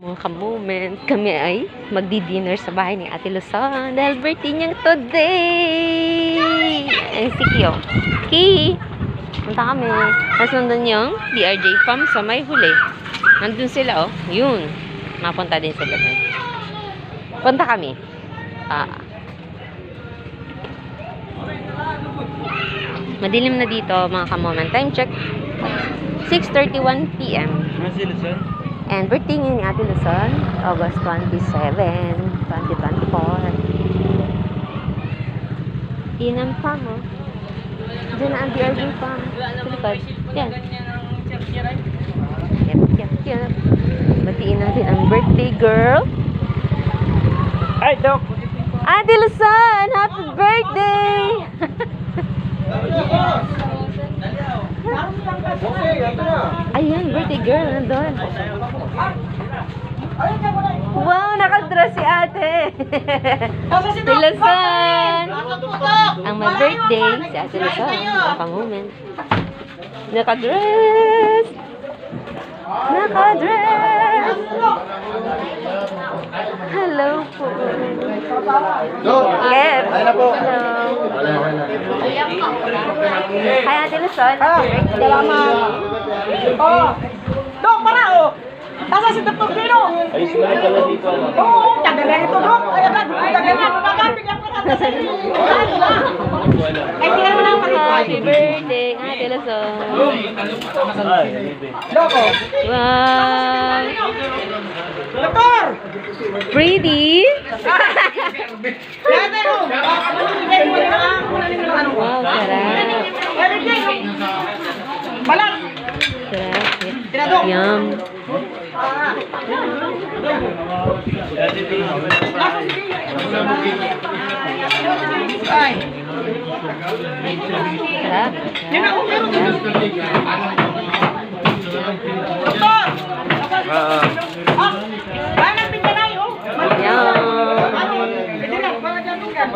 Mga ka-moment, kami ay magdi-dinner sa bahay ni Ate Luzon dahil birthday niyang today! Ay, si Kyo. Ki! Punta kami. Tapos nandun yung DRJ Farm sa may huli. Nandun sila, oh. Yun. Mapunta din sila dun. Punta kami. Ah. Madilim na dito, mga ka-moment. Time check. 6.31 p.m. Ano si Luzon? And birthday ngayon ni Ate Luzon, August 27, 2024. Yun ang farm, oh. Diyan na ang farm. Sa likod. Yan. Yep, yep, yep. Batiin natin ang birthday girl. Ay, Dok! Ate Luzon! Happy birthday! Ayan, birthday girl, nandun. Wow, nakadress si ate. si Luzon. Ang may birthday, si ate Luzon. Ang pangumen. Nakadress. Nakadress. Hello po. Yes. Hello. Hi, Ate Luzon. Salamat. Oh. Dok, para oh. Nasa si Dr. Pino. Ay, sumali pala dito. ano? Oo, tagal ito, Dok. Ay, agad. Tagal na. Nakapig ako na. Ay, tingnan mo na ang Happy birthday, Eh. Dok, oh. Wow. Doktor! Pretty. Wow, sarap. Balat. Sarap. Yum. Sarap. Yan ako, meron. Doktor! Ah, Ah. Yum. Pwede na, Lugan.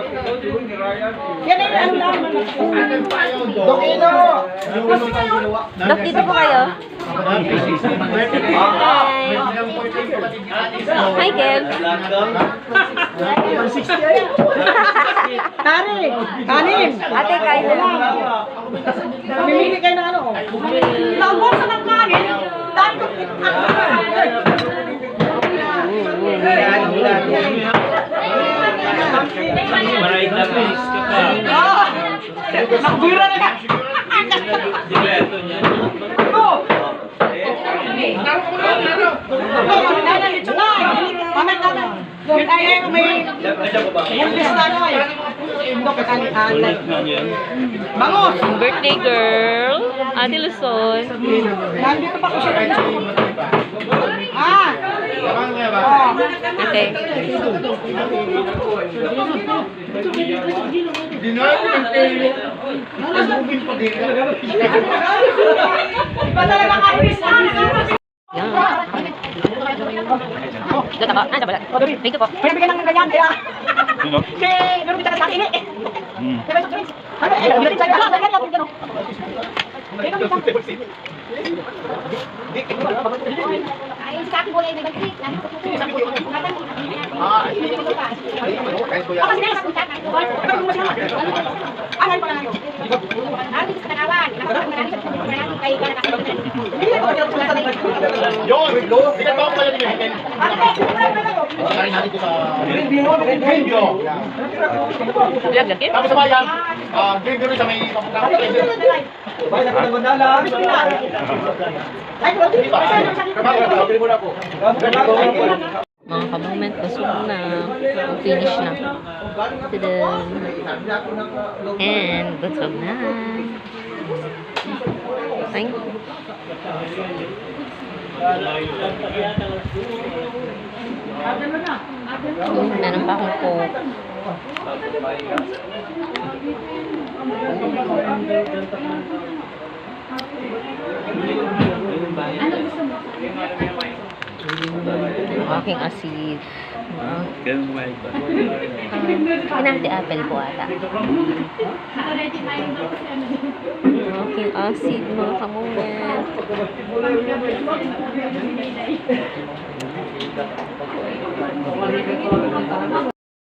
Yan ay ano lang. Dokino! Dok, dito po kayo. Hi. Hi, Kev. Kari! Kanin! Ate, kain na lang. Mamimili kayo ng ano? Naubos na ng kanin! Dahil ko Maray na guys ka pa. Ah! Nakbira na ka! Dibeto niya. Ang birthday girl, Ate Luzon. Nandito pa ko siya. Ah! Oh. Okay. Iba talaga list na. Yan. Dito po. Ah, dapat. Thank you po. May nabigyan ng ganyan, kaya... Sino? Si... Meron kita sa akin eh. Hmm. Diba sa twins? Ano eh? Meron sa'yo. Ah, ganyan, ganyan, ganyan. Meron kita. Ay, sa akin ay balik. Nandito po. Pa sa sa sa ka lang. Pagkain natin ko sa Green bean mo, green bean. Greenview. Vlog lang, Kev. Tapos sa bayan, Greenview rin sa may papunta. Bakit ako nagmadala? Ay, Hindi ba? Sabi mo ako. Mga ka-moment, busog na. Finish na. Tadam. And, busog na. Thank you. Meron pa akong coke. Ang aking asid. Ganun kumain ba? Apple po ata. Aking acid mga kamumen.